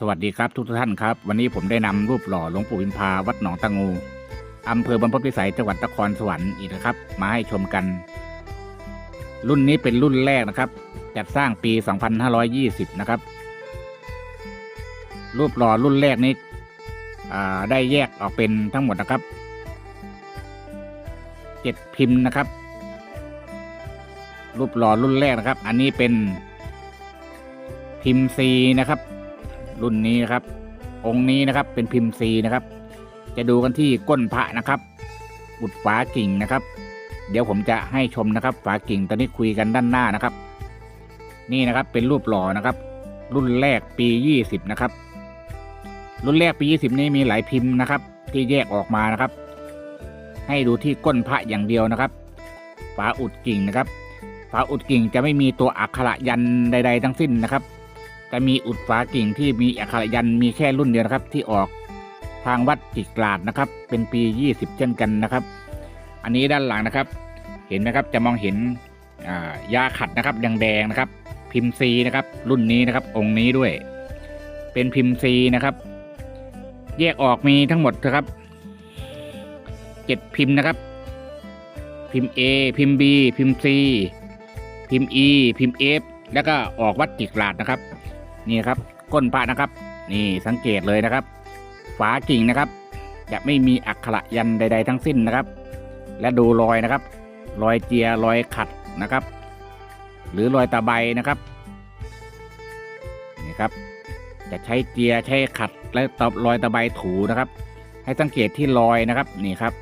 สวัสดีครับทุกท่านครับ วันนี้ผมได้นำรูปหล่อหลวงปู่พิมพาวัดหนองตะงูอำเภอบรรพตพิสัยจังหวัดนครสวรรค์อีกนะครับ มาให้ชมกัน รุ่นนี้เป็นรุ่นแรกนะครับ จัดสร้างปี 2520 นะครับ รูปหล่อรุ่นแรกนี้ได้แยกออกเป็นทั้งหมดนะครับเจ็ดพิมพ์นะครับ รูปหล่อรุ่นแรกนะครับ อันนี้เป็นพิมพ์ซีนะครับ รุ่นนี้นะครับ องค์นี้นะครับเป็นพิมพ์ซีนะครับ จะดูกันที่ก้นพระนะครับบุดฝากิ่งนะครับ เดี๋ยวผมจะให้ชมนะครับ ฝากิ่งตอนนี้คุยกันด้านหน้านะครับ นี่นะครับเป็นรูปหล่อนะครับ รุ่นแรกปียี่สิบนะครับ รุ่นแรกปียี่สิบนี้มีหลายพิมพ์นะครับ ที่แยกออกมานะครับ ให้ดูที่ก้นพระอย่างเดียวนะครับ ฝาอุดกิ่งนะครับ ฝาอุดกิ่งจะไม่มีตัวอักขระยันใด ๆ ทั้งสิ้นนะครับ จะมีอุดฝากิ่งที่มีอักขระยันมีแค่รุ่นเดียวนะครับ ที่ออกทางวัดจิกลาดนะครับ เป็นปี 20 เช่นกันนะครับ อันนี้ด้านหลังนะครับ เห็นไหมครับจะมองเห็นายาขัดนะครับแดงๆนะครับ พิมพ์ซีนะครับ รุ่นนี้นะครับ องค์นี้ด้วย เป็นพิมพ์ซีนะครับ แยกออกมีทั้งหมดนะครับเจ็ดพิมพ์นะครับ พิมพ์ A พิมพ์ B พิมพ์ C พิมพ์ E พิมพ์ F แล้วก็ออกวัดจิกลาดนะครับ นี่ครับก้นพระนะครับ นี่สังเกตเลยนะครับ ฝากิ่งนะครับ จะไม่มีอักขระยันใด ๆ ทั้งสิ้นนะครับ และดูรอยนะครับ รอยเจียรอยขัดนะครับ หรือรอยตะไบนะครับนี่ครับ จะใช้เจียใช้ขัดและตบรอยตะไบถูนะครับ ให้สังเกตที่รอยนะครับนี่ครับ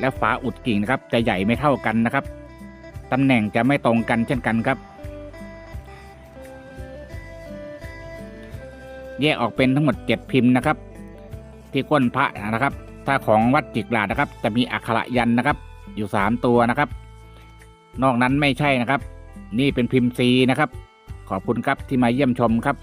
และฝาอุดกิ่งนะครับ จะใหญ่ไม่เท่ากันนะครับตำแหน่งจะไม่ตรงกันเช่นกันครับ แยกออกเป็นทั้งหมด 7 พิมพ์นะครับ ที่ก้นพระนะครับ ถ้าของวัดจิกลาดนะครับ จะมีอักขระยันนะครับ อยู่ 3 ตัวนะครับ นอกนั้นไม่ใช่นะครับ นี่เป็นพิมพ์ซีนะครับ ขอบคุณครับที่มาเยี่ยมชมครับ